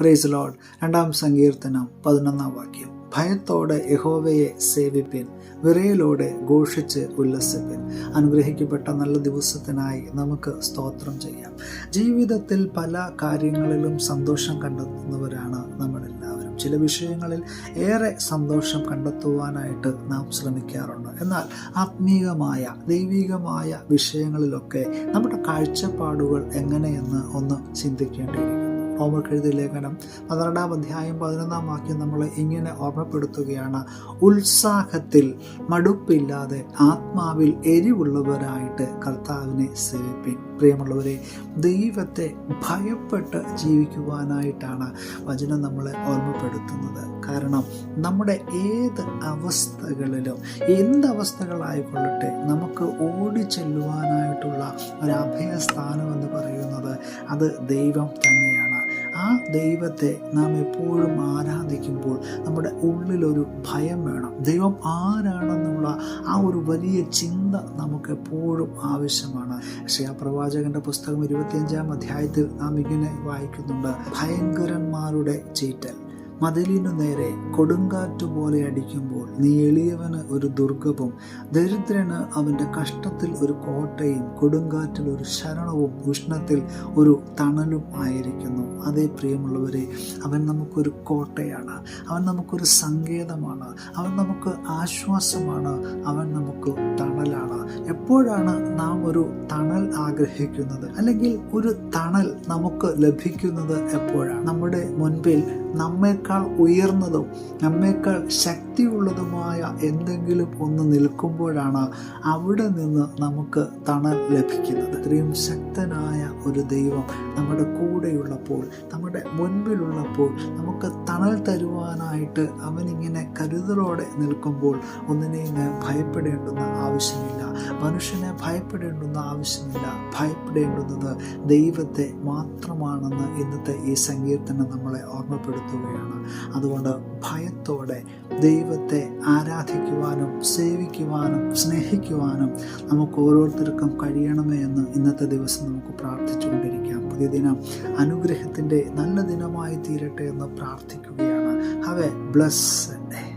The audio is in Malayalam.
പ്രൈസ് ലോഡ് രണ്ടാം സങ്കീർത്തനം പതിനൊന്നാം വാക്യം. ഭയത്തോടെ യഹോവയെ സേവിപ്പിൻ വിറയലോടെ ഘോഷിച്ച് ഉല്ലസിപ്പിൻ. അനുഗ്രഹിക്കപ്പെട്ട നല്ല ദിവസത്തിനായി നമുക്ക് സ്തോത്രം ചെയ്യാം. ജീവിതത്തിൽ പല കാര്യങ്ങളിലും സന്തോഷം കണ്ടെത്തുന്നവരാണ് നമ്മളെല്ലാവരും. ചില വിഷയങ്ങളിൽ ഏറെ സന്തോഷം കണ്ടെത്തുവാനായിട്ട് നാം ശ്രമിക്കാറുണ്ട്. എന്നാൽ ആത്മീയമായ ദൈവികമായ വിഷയങ്ങളിലൊക്കെ നമ്മുടെ കാഴ്ചപ്പാടുകൾ എങ്ങനെയെന്ന് ഒന്ന് ചിന്തിക്കേണ്ടിയിരിക്കുന്നു. ഹോംവർക്ക് എഴുതിയ ലേഖനം പന്ത്രണ്ടാം അധ്യായം പതിനൊന്നാം വാക്യം നമ്മളെ ഇങ്ങനെ ഓർമ്മപ്പെടുത്തുകയാണ്. ഉത്സാഹത്തിൽ മടുപ്പില്ലാതെ ആത്മാവിൽ എരിവുള്ളവരായിട്ട് കർത്താവിനെ സേവിപ്പിൻ. പ്രിയമുള്ളവരെ ദൈവത്തെ ഭയപ്പെട്ട് ജീവിക്കുവാനായിട്ടാണ് വചനം നമ്മളെ ഓർമ്മപ്പെടുത്തുന്നത്. കാരണം നമ്മുടെ ഏത് അവസ്ഥകളിലും എന്ത് അവസ്ഥകളായിക്കൊള്ളട്ടെ നമുക്ക് ഓടിച്ചെല്ലുവാനായിട്ടുള്ള ഒരു അഭയസ്ഥാനം എന്ന് പറയുന്നത് അത് ദൈവം തന്നെയാണ്. ദൈവത്തെ നാം എപ്പോഴും ആരാധിക്കുമ്പോൾ നമ്മുടെ ഉള്ളിലൊരു ഭയം വേണം. ദൈവം ആരാണെന്നുള്ള ആ ഒരു വലിയ ചിന്ത നമുക്ക് എപ്പോഴും ആവശ്യമാണ്. പക്ഷേ ആ പ്രവാചകന്റെ പുസ്തകം ഇരുപത്തിയഞ്ചാം അധ്യായത്തിൽ നാം ഇങ്ങനെ വായിക്കുന്നുണ്ട്. ഭയങ്കരന്മാരുടെ ചീറ്റൽ. മതിലിനു നേരെ കൊടുങ്കാറ്റ് പോലെ അടിക്കുമ്പോൾ നീ എളിയവന് ഒരു ദുർഗവും ദരിദ്രന് അവന്റെ കഷ്ടത്തിൽ ഒരു കോട്ടയും കൊടുങ്കാറ്റിൽ ഒരു ശരണവും ഉഷ്ണത്തിൽ ഒരു തണലും ആയിരിക്കുന്നു. അതേ പ്രിയമുള്ളവരെ അവൻ നമുക്കൊരു കോട്ടയാണ് അവൻ നമുക്കൊരു സങ്കേതമാണ് അവൻ നമുക്ക് ആശ്വാസമാണ് അവൻ നമുക്ക് തണലാണ്. എപ്പോഴാണ് നാം ഒരു തണൽ ആഗ്രഹിക്കുന്നത്? അല്ലെങ്കിൽ ഒരു തണൽ നമുക്ക് ലഭിക്കുന്നത് എപ്പോഴാണ്? നമ്മുടെ മുൻപിൽ നമ്മേക്കാൾ ഉയർന്നതും നമ്മേക്കാൾ ശക്തിയുള്ളതുമായ എന്തെങ്കിലും ഒന്ന് നിൽക്കുമ്പോഴാണ് അവിടെ നിന്ന് നമുക്ക് തണൽ ലഭിക്കുന്നത്. ഇത്രയും ശക്തനായ ഒരു ദൈവം നമ്മുടെ കൂടെയുള്ളപ്പോൾ നമ്മുടെ മുൻപിലുള്ളപ്പോൾ നമുക്ക് തണൽ തരുവാനായിട്ട് അവനിങ്ങനെ കരുതലോടെ നിൽക്കുമ്പോൾ ഒന്നിനെയും ഭയപ്പെടേണ്ടുന്ന ആവശ്യമില്ല. മനുഷ്യനെ ഭയപ്പെടേണ്ടുന്ന ആവശ്യമില്ല. ഭയപ്പെടേണ്ടുന്നത് ദൈവത്തെ മാത്രമാണെന്ന് ഇന്നത്തെ ഈ സങ്കീർത്തനം നമ്മളെ ഓർമ്മപ്പെടുത്തുകയാണ്. അതുകൊണ്ട് ഭയത്തോടെ ദൈവത്തെ ആരാധിക്കുവാനും സേവിക്കുവാനും സ്നേഹിക്കുവാനും നമുക്ക് ഓരോരുത്തർക്കും കഴിയണമേ എന്ന് ഇന്നത്തെ ദിവസം നമുക്ക് പ്രാർത്ഥിച്ചുകൊണ്ടിരിക്കാം. പുതിയ ദിനം അനുഗ്രഹത്തിന്റെ നല്ല ദിനമായി തീരട്ടെ എന്ന് പ്രാർത്ഥിക്കുകയാണ്. Have A bless day